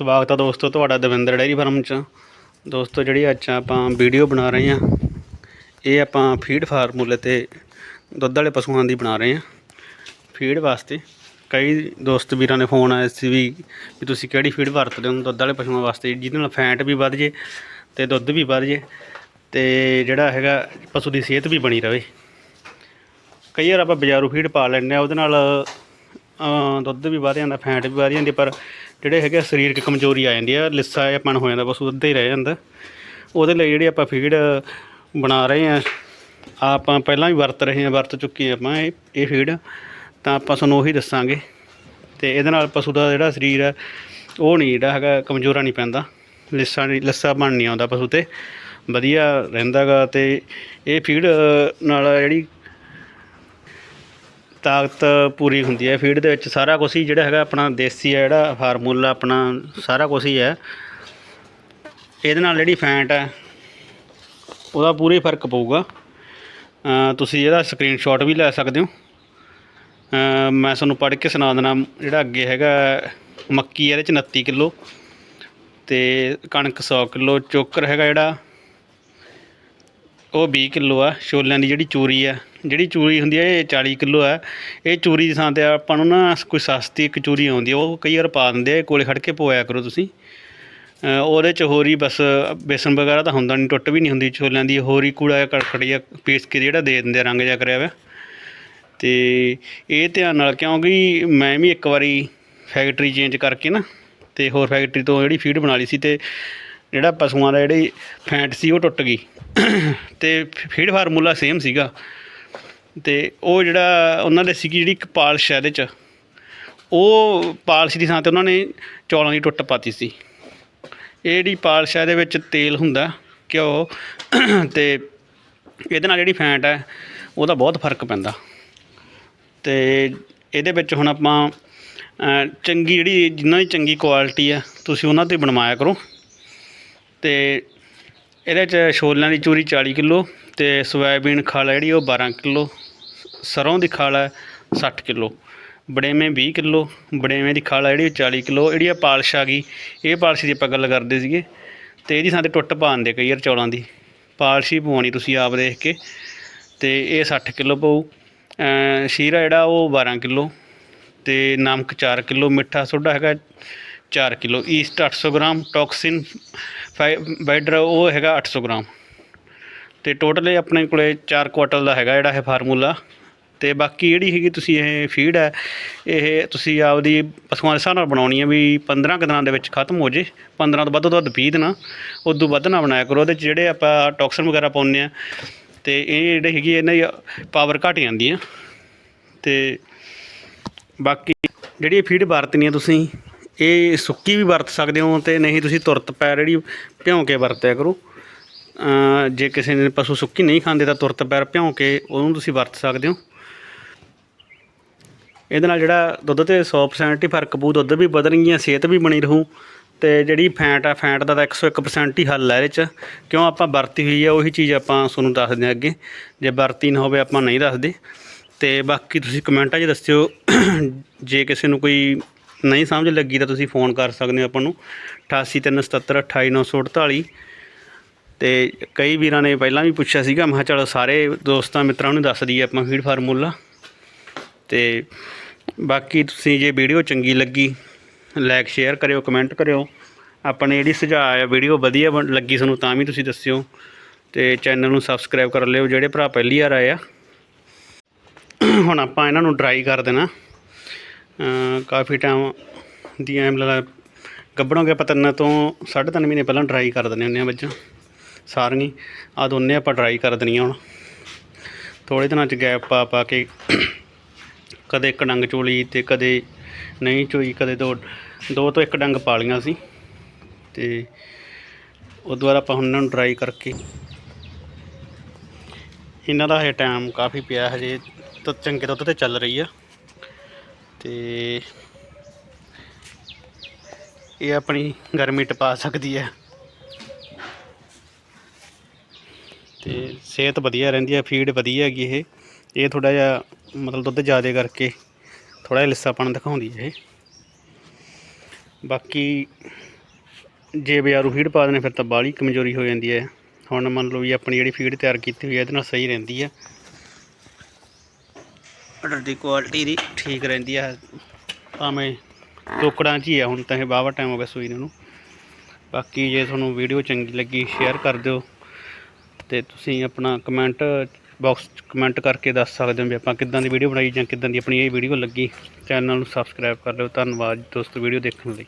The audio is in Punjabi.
ਸਵਾਗਤ ਹੈ ਦੋਸਤੋ ਤੁਹਾਡਾ ਦਵਿੰਦਰ ਡੈਰੀ ਫਾਰਮ 'ਚ। ਦੋਸਤੋ ਜਿਹੜੀ ਅੱਜ ਆਪਾਂ ਵੀਡੀਓ ਬਣਾ ਰਹੇ ਹਾਂ ਇਹ ਆਪਾਂ ਫੀਡ ਫਾਰਮੂਲੇ ਤੇ ਦੁੱਧ ਵਾਲੇ ਪਸ਼ੂਆਂ ਦੀ ਬਣਾ ਰਹੇ ਹਾਂ ਫੀਡ ਵਾਸਤੇ ਕਈ ਦੋਸਤ ਵੀਰਾਂ ਨੇ ਫੋਨ ਆਏ ਸੀ ਵੀ ਵੀ ਤੁਸੀਂ ਕਿਹੜੀ ਫੀਡ ਵਰਤਦੇ ਹੋ ਦੁੱਧ ਵਾਲੇ ਪਸ਼ੂਆਂ ਵਾਸਤੇ? ਜਿਹਦੇ ਨਾਲ ਫੈਟ ਵੀ ਵੱਧ ਜੇ ਤੇ ਦੁੱਧ ਵੀ ਵੱਧ ਜੇ ਤੇ ਜਿਹੜਾ ਹੈਗਾ ਪਸ਼ੂ ਦੀ ਸਿਹਤ ਵੀ ਬਣੀ ਰਵੇ। ਕਈ ਵਾਰ ਆਪਾਂ ਬਾਜ਼ਾਰੂ ਫੀਡ ਪਾ ਲੈਂਦੇ ਆ, ਉਹਦੇ ਨਾਲ ਦੁੱਧ ਵੀ ਵਧ ਜਾਂਦਾ, ਫੈਟ ਵੀ ਵਧ ਜਾਂਦੀ, ਪਰ ਜਿਹੜੇ ਹੈਗੇ ਆ ਸਰੀਰਕ ਕਮਜ਼ੋਰੀ ਆ ਜਾਂਦੀ ਆ, ਲਿੱਸਾ ਜਿਹਾਪਣ ਹੋ ਜਾਂਦਾ ਪਸ਼ੂ ਅੱਧਾ ਹੀ ਰਹਿ ਜਾਂਦਾ। ਉਹਦੇ ਲਈ ਜਿਹੜੀ ਆਪਾਂ ਫੀਡ ਬਣਾ ਰਹੇ ਆ, ਆਪਾਂ ਪਹਿਲਾਂ ਵੀ ਵਰਤ ਰਹੇ ਆ, ਵਰਤ ਚੁੱਕੇ ਹਾਂ ਆਪਾਂ ਇਹ ਇਹ ਫੀਡ ਤਾਂ ਆਪਾਂ ਤੁਹਾਨੂੰ ਉਹੀ ਦੱਸਾਂਗੇ। ਤੇ ਇਹਦੇ ਨਾਲ ਪਸ਼ੂ ਦਾ ਜਿਹੜਾ ਸਰੀਰ ਹੈ ਉਹ ਨਹੀਂ ਜਿਹੜਾ ਹੈਗਾ, ਕਮਜ਼ੋਰਾ ਨਹੀਂ ਪੈਂਦਾ। ਲਿੱਸਾ ਨਹੀਂ, ਲੱਸਾ ਬਣ ਨਹੀਂ ਆਉਂਦਾ ਪਸ਼ੂ ਤੇ। ਵਧੀਆ ਰਹਿੰਦਾ ਗਾ ਤੇ ਇਹ ਫੀਡ ਨਾਲ ਜਿਹੜੀ ਤਾਕਤ ਪੂਰੀ ਹੁੰਦੀ ਹੈ। ਫੀਡ ਦੇ ਵਿੱਚ ਸਾਰਾ ਕੁਝ ਹੀ ਜਿਹੜਾ ਹੈਗਾ ਆਪਣਾ ਦੇਸੀ ਹੈ, ਜਿਹੜਾ ਫਾਰਮੂਲਾ ਆਪਣਾ ਸਾਰਾ ਕੁਝ ਹੀ ਹੈ। ਇਹਦੇ ਨਾਲ ਜਿਹੜੀ ਫੈਂਟ ਹੈ, ਉਹਦਾ ਪੂਰੇ ਫ਼ਰਕ ਪਊਗਾ। ਤੁਸੀਂ ਇਹਦਾ ਸਕਰੀਨਸ਼ਾਟ ਵੀ ਲੈ ਸਕਦੇ ਹੋ। ਮੈਂ ਤੁਹਾਨੂੰ ਪੜ੍ਹ ਕੇ ਸੁਣਾ ਦੇਣਾ ਜਿਹੜਾ ਅੱਗੇ ਹੈਗਾ ਮੱਕੀ ਇਹਦੇ ਚ 29 ਕਿਲੋ ਤੇ ਕਣਕ 100 ਕਿਲੋ, ਚੋਕਰ ਹੈਗਾ ਜਿਹੜਾ, ਉਹ 20 ਕਿਲੋ ਆ। ਛੋਲਿਆਂ ਦੀ ਜਿਹੜੀ ਚੂਰੀ ਆ ਜਿਹੜੀ ਚੂਰੀ ਹੁੰਦੀ ਹੈ, ਇਹ 40 ਕਿਲੋ ਹੈ। ਇਹ ਚੂਰੀ ਦੀ ਥਾਂ ਤੇ ਆਪਾਂ ਨੂੰ ਨਾ ਕੋਈ ਸਸਤੀ ਇੱਕ ਚੂਰੀ ਆਉਂਦੀ ਆ ਉਹ ਕਈ ਵਾਰ ਪਾ ਦਿੰਦੇ ਆ ਕੋਲੇ ਖੜ ਕੇ ਪਵਾਇਆ ਕਰੋ ਤੁਸੀਂ। ਉਹਦੇ ਚ ਹੋਰ ਹੀ ਬਸ ਬੇਸਨ ਵਗੈਰਾ ਤਾਂ ਹੁੰਦਾ ਨਹੀਂ ਟੁੱਟ ਵੀ ਨਹੀਂ ਹੁੰਦੀ ਛੋਲਿਆਂ ਦੀ, ਹੋਰ ਹੀ ਕੂੜਾ ਕੜਕੜ ਜਿਹਾ ਪੀਸ ਕੇ ਜਿਹੜਾ ਦੇ ਦਿੰਦੇ ਆ, ਰੰਗ ਜਿਹਾ ਕਰਿਆ ਹੋਇਆ। ਤੇ ਇਹ ਧਿਆਨ ਨਾਲ, ਕਿਉਂਕਿ ਮੈਂ ਵੀ ਇੱਕ ਵਾਰੀ ਫੈਕਟਰੀ ਚੇਂਜ ਕਰਕੇ ਨਾ, ਤੇ ਹੋਰ ਫੈਕਟਰੀ ਤੋਂ ਜਿਹੜੀ ਫੀਡ ਬਣਾ ਲਈ ਸੀ ਤੇ ਜਿਹੜਾ ਪਸ਼ੂਆਂ ਦਾ ਜਿਹੜੀ ਫੈਂਟ ਸੀ, ਉਹ ਟੁੱਟ ਗਈ। ਤੇ ਫੀਡ ਫਾਰਮੂਲਾ ਸੇਮ ਸੀਗਾ। ਤੇ ਉਹ ਜਿਹੜਾ ਉਹਨਾਂ ਦੇ ਸੀਗੀ ਜਿਹੜੀ ਇੱਕ ਪਾਲਿਸ਼ ਹੈ ਇਹਦੇ 'ਚ ਉਹ ਪਾਲਿਸ਼ ਦੀ ਥਾਂ ਤੇ ਉਹਨਾਂ ਨੇ ਚੌਲਾਂ ਦੀ ਟੁੱਟ ਪਾਤੀ ਸੀ। ਇਹ ਜਿਹੜੀ ਪਾਲਿਸ਼ ਹੈ ਇਹਦੇ ਵਿੱਚ ਤੇਲ ਹੁੰਦਾ, ਘਿਓ ਤੇ ਇਹਦੇ ਨਾਲ ਜਿਹੜੀ ਫੈਂਟ ਹੈ, ਉਹਦਾ ਬਹੁਤ ਫ਼ਰਕ ਪੈਂਦਾ। ਤੇ ਇਹਦੇ ਵਿੱਚ ਹੁਣ ਆਪਾਂ ਚੰਗੀ ਜਿਹੜੀ ਜਿਨ੍ਹਾਂ ਦੀ ਚੰਗੀ ਕੁਆਲਿਟੀ ਆ ਤੁਸੀਂ ਉਹਨਾਂ ਤੇ ਬਣਵਾਇਆ ਕਰੋ। ਤੇ ਇਹਦੇ ਚ ਛੋਲਿਆਂ ਦੀ ਚੂਰੀ 40 ਕਿਲੋ ਤੇ ਸੋਇਆਬੀਨ ਖਲ ਹੈ ਜਿਹੜੀ ਉਹ 12 ਕਿਲੋ। ਸਰੋਂ ਦੀ ਖਲ ਹੈ 60 ਕਿਲੋ ਬੜੇਵੇਂ 20 ਕਿਲੋ ਬੜੇਵੇਂ ਦੀ ਖਲ ਹੈ ਜਿਹੜੀ ਉਹ 40 ਕਿਲੋ ਜਿਹੜੀ ਆ ਪਾਲਿਸ਼ ਆ ਗਈ, ਇਹ ਪਾਲਿਸ਼ ਦੀ ਆਪਾਂ ਗੱਲ ਕਰਦੇ ਸੀਗੇ ਤੇ ਇਹਦੀ ਸਾਡੇ ਟੁੱਟ ਟੁੱਟ ਪਾਉਂਦੇ ਕਈ ਵਾਰ ਚੌਲਾਂ ਦੀ, ਪਾਲਿਸ਼ ਹੀ ਪਵਾਉਣੀ ਤੁਸੀਂ ਆਪ ਦੇਖ ਕੇ ਤੇ ਇਹ 60 ਕਿਲੋ ਪਊ ਸ਼ੀਰਾ ਜਿਹੜਾ ਉਹ 12 ਕਿਲੋ ਤੇ ਨਮਕ 4 ਕਿਲੋ, ਮਿੱਠਾ ਸੋਡਾ ਹੈਗਾ 4 kilo yeast 800 gram toxin binder ਉਹ ਹੈਗਾ 800 ਗ੍ਰਾਮ ਤੇ ਟੋਟਲ ਇਹ ਆਪਣੇ ਕੋਲੇ 4 ਕੁਆਟਲ ਦਾ ਹੈਗਾ ਜਿਹੜਾ ਇਹ ਫਾਰਮੂਲਾ ਤੇ ਬਾਕੀ ਜਿਹੜੀ ਹੈਗੀ ਤੁਸੀਂ ਇਹ ਫੀਡ ਹੈ, ਇਹ ਤੁਸੀਂ ਆਪਦੀ ਪਸ਼ੂਆਂ ਦੇ ਹਿਸਾਬ ਨਾਲ ਬਣਾਉਣੀ ਹੈ ਵੀ 15 ਕੁ ਦਿਨਾਂ ਦੇ ਵਿੱਚ ਖਤਮ ਹੋ ਜੇ 15 ਤੋਂ ਵੱਧ ਤੋਂ ਵੱਧ 20 ਦਿਨਾਂ ਉਦੋਂ ਵੱਧ ਨਾ ਬਣਾਇਆ ਕਰੋ, ਉਹਦੇ 'ਚ ਜਿਹੜੇ ਆਪਾਂ ਟੌਕਸਨ ਵਗੈਰਾ ਪਾਉਂਦੇ ਆ ਤੇ ਇਹ ਜਿਹੜੇ ਹੈਗੀ ਇਹਨਾਂ ਦੀ ਪਾਵਰ ਘਟ ਜਾਂਦੀ ਆ ਤੇ ਬਾਕੀ ਜਿਹੜੀ ਇਹ ਫੀਡ ਵਰਤਣੀ ਆ ਤੁਸੀਂ, ਇਹ ਸੁੱਕੀ ਵੀ ਵਰਤ ਸਕਦੇ ਹੋ ਤੇ ਨਹੀਂ ਤੁਸੀਂ ਤੁਰਤ ਪੈਰ ਜਿਹੜੀ ਭਿਉਂ ਕੇ ਵਰਤਿਆ ਕਰੋ। ਜੇ ਕਿਸੇ ਨੇ ਪਸ਼ੂ ਸੁੱਕੀ ਨਹੀਂ ਖਾਂਦੇ ਤਾਂ ਤੁਰਤ ਪੈਰ ਭਿਉਂ ਕੇ ਉਹਨੂੰ ਤੁਸੀਂ ਵਰਤ ਸਕਦੇ ਹੋ। ਇਹਦੇ ਨਾਲ ਜਿਹੜਾ ਦੁੱਧ ਤੇ 100% ਹੀ ਫ਼ਰਕ ਪਊ, ਦੁੱਧ ਵੀ ਵਧਣਗੀਆਂ, ਸਿਹਤ ਵੀ ਬਣੀ ਰਹੂ। ਤੇ ਜਿਹੜੀ ਫੈਂਟ ਆ ਫੈਂਟ ਦਾ ਤਾਂ 101% ਹੀ ਹੱਲ ਹੈ ਇਹਦੇ ਚ। ਕਿਉਂ ਆਪਾਂ ਵਰਤੀ ਹੋਈ ਆ, ਉਹੀ ਚੀਜ਼ ਆਪਾਂ ਤੁਹਾਨੂੰ ਦੱਸਦੇ ਹਾਂ ਅੱਗੇ। ਜੇ ਵਰਤੀ ਨਾ ਹੋਵੇ, ਆਪਾਂ ਨਹੀਂ ਦੱਸਦੇ। ਤੇ ਬਾਕੀ ਤੁਸੀਂ ਕਮੈਂਟਾਂ 'ਚ ਦੱਸਿਓ, ਜੇ ਕਿਸੇ ਨੂੰ ਕੋਈ ਨਹੀਂ ਸਮਝ ਲੱਗੀ ਤਾਂ ਤੁਸੀਂ ਫੋਨ ਕਰ ਸਕਦੇ ਹੋ ਆਪਾਂ ਨੂੰ। 8837 28948 ਤੇ ਕਈ ਵੀਰਾਂ ਨੇ ਪਹਿਲਾਂ ਵੀ ਪੁੱਛਿਆ ਸੀਗਾ, ਮੈਂ ਕਿਹਾ ਚਲੋ ਸਾਰੇ ਦੋਸਤਾਂ ਮਿੱਤਰਾਂ ਨੂੰ ਦੱਸ ਦਈਏ ਆਪਾਂ ਫੀਡ ਫਾਰਮੂਲਾ ਤੇ ਬਾਕੀ ਤੁਸੀਂ ਜੇ ਵੀਡੀਓ ਚੰਗੀ ਲੱਗੀ ਲਾਈਕ ਸ਼ੇਅਰ ਕਰਿਓ ਕਮੈਂਟ ਕਰਿਓ। ਆਪਣੇ ਜਿਹੜੀ ਸੁਝਾਅ ਆ, ਵੀਡੀਓ ਵਧੀਆ ਬਣ- ਲੱਗੀ ਤੁਹਾਨੂੰ ਤਾਂ ਵੀ ਤੁਸੀਂ ਦੱਸਿਓ। ਤੇ ਚੈਨਲ ਨੂੰ ਸਬਸਕ੍ਰਾਈਬ ਕਰ ਲਿਓ, ਜਿਹੜੇ ਭਰਾ ਪਹਿਲੀ ਵਾਰ ਆਏ ਆ। ਹੁਣ ਆਪਾਂ ਇਹਨਾਂ ਨੂੰ ਡਰਾਈ ਕਰ ਦੇਣਾ। ਕਾਫੀ ਟਾਈਮ ਦੀਆਂ ਐਮ ਲਾ ਗੱਬੜੋਂ ਕੇ ਪਤਨਾ ਤੋਂ ਸਾਢੇ ਤਿੰਨ ਮਹੀਨੇ ਪਹਿਲਾਂ ਡਰਾਈ ਕਰ ਦਿੰਦੇ ਹੁੰਦੇ ਆ ਬੱਚਾ, ਸਾਰੀਆਂ ਆ ਦੋਨੇ ਆਪਾਂ ਡਰਾਈ ਕਰ ਦੇਣੀਆਂ ਹੁਣ। ਥੋੜੇ ਦਿਨਾਂ ਚ ਗੈਪ ਪਾ ਪਾ ਕੇ ਕਦੇ ਇੱਕ ਡੰਗ ਚੋਲੀ ਤੇ ਕਦੇ ਨਹੀਂ ਚੋਈ, ਕਦੇ ਦੋ ਦੋ ਤੋਂ ਇੱਕ ਡੰਗ ਪਾ ਲਈਆਂ ਸੀ ਤੇ ਉਹ ਦੁਆਰਾ ਆਪਾਂ ਹੁਣ ਇਹਨਾਂ ਨੂੰ ਡਰਾਈ ਕਰਕੇ ਇਹਨਾਂ ਦਾ ਇਹ ਟਾਈਮ ਕਾਫੀ ਪਿਆ, ਹਜੇ ਤਾਂ ਚੰਗੇ ਦੁੱਧ ਤੇ ਚੱਲ ਰਹੀ ਆ ਤੇ ਇਹ ਆਪਣੀ ਗਰਮੀ ਟਪਾ ਸਕਦੀ ਹੈ ਤੇ ਸਿਹਤ ਵਧੀਆ ਰਹਿੰਦੀ ਹੈ ਫੀਡ ਵਧੀਆ ਹੈਗੀ ਇਹ। ਇਹ ਥੋੜਾ ਜਿਹਾ ਮਤਲਬ ਦੁੱਧ ਜ਼ਿਆਦਾ ਕਰਕੇ ਥੋੜਾ ਜਿਹਾ ਲਿੱਸਾਪਣ ਦਿਖਾਉਂਦੀ ਹੈ ਇਹ। ਬਾਕੀ ਜੇ ਬਜ਼ਾਰੂ ਫੀਡ ਪਾ ਦੇਣੇ ਫਿਰ ਤਾਂ ਬਾਹਲੀ ਕਮਜ਼ੋਰੀ ਹੋ ਜਾਂਦੀ ਹੈ। ਹੁਣ ਮੰਨ ਲਓ ਵੀ ਆਪਣੀ ਜਿਹੜੀ ਫੀਡ ਤਿਆਰ ਕੀਤੀ ਹੋਈ ਹੈ, ਇਹਦੇ ਨਾਲ ਸਹੀ ਰਹਿੰਦੀ ਹੈ। ਆਰਡਰ ਦੀ ਕੁਆਲਿਟੀ ਦੀ ਠੀਕ ਰਹਿੰਦੀ ਹੈ। ਭਾਵੇਂ ਟੋਕੜਾਂ 'ਚ ਹੀ ਆ ਹੁਣ ਤਾਂ ਇਹ ਬਾਵਾ ਟਾਈਮ ਹੋ ਗਿਆ ਸੂਈ ਨੂੰ। ਬਾਕੀ ਜੇ ਤੁਹਾਨੂੰ ਵੀਡੀਓ ਚੰਗੀ ਲੱਗੀ ਸ਼ੇਅਰ ਕਰ ਦਿਓ। ਤੇ ਤੁਸੀਂ ਆਪਣਾ ਕਮੈਂਟ ਬਾਕਸ 'ਚ ਕਮੈਂਟ ਕਰਕੇ ਦੱਸ ਸਕਦੇ ਹੋ ਵੀ ਆਪਾਂ ਕਿੱਦਾਂ ਦੀ ਵੀਡੀਓ ਬਣਾਈ ਜਾਂ ਕਿੱਦਾਂ ਦੀ ਆਪਣੀ ਇਹ ਵੀਡੀਓ ਲੱਗੀ। ਚੈਨਲ ਨੂੰ ਸਬਸਕ੍ਰਾਈਬ ਕਰ ਲਿਓ। ਧੰਨਵਾਦ ਦੋਸਤੋ ਵੀਡੀਓ ਦੇਖਣ ਲਈ।